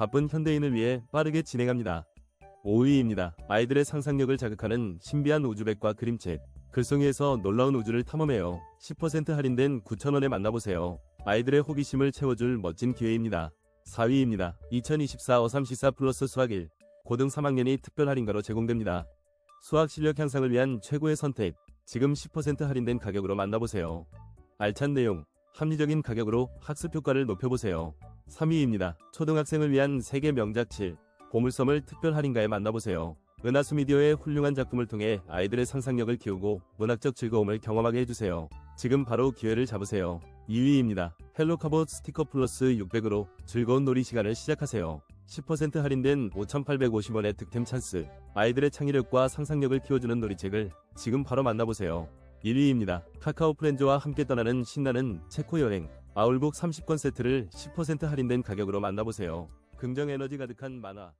바쁜 현대인을 위해 빠르게 진행합니다. 5위입니다. 아이들의 상상력을 자극하는 신비한 우주백과 그림책. 글송이에서 놀라운 우주를 탐험해요. 10% 할인된 9,000원에 만나보세요. 아이들의 호기심을 채워줄 멋진 기회입니다. 4위입니다. 2024 어삼시사 플러스 수학일. 고등 3학년이 특별 할인가로 제공됩니다. 수학 실력 향상을 위한 최고의 선택. 지금 10% 할인된 가격으로 만나보세요. 알찬 내용, 합리적인 가격으로 학습 효과를 높여보세요. 3위입니다. 초등학생을 위한 세계 명작 7. 보물섬을 특별 할인가에 만나보세요. 은하수 미디어의 훌륭한 작품을 통해 아이들의 상상력을 키우고 문학적 즐거움을 경험하게 해주세요. 지금 바로 기회를 잡으세요. 2위입니다. 헬로카봇 스티커 플러스 600으로 즐거운 놀이 시간을 시작하세요. 10% 할인된 5,850원의 득템 찬스. 아이들의 창의력과 상상력을 키워주는 놀이책을 지금 바로 만나보세요. 1위입니다. 카카오 프렌즈와 함께 떠나는 신나는 체코 여행. 아울북 30권 세트를 10% 할인된 가격으로 만나보세요. 긍정 에너지 가득한 만화.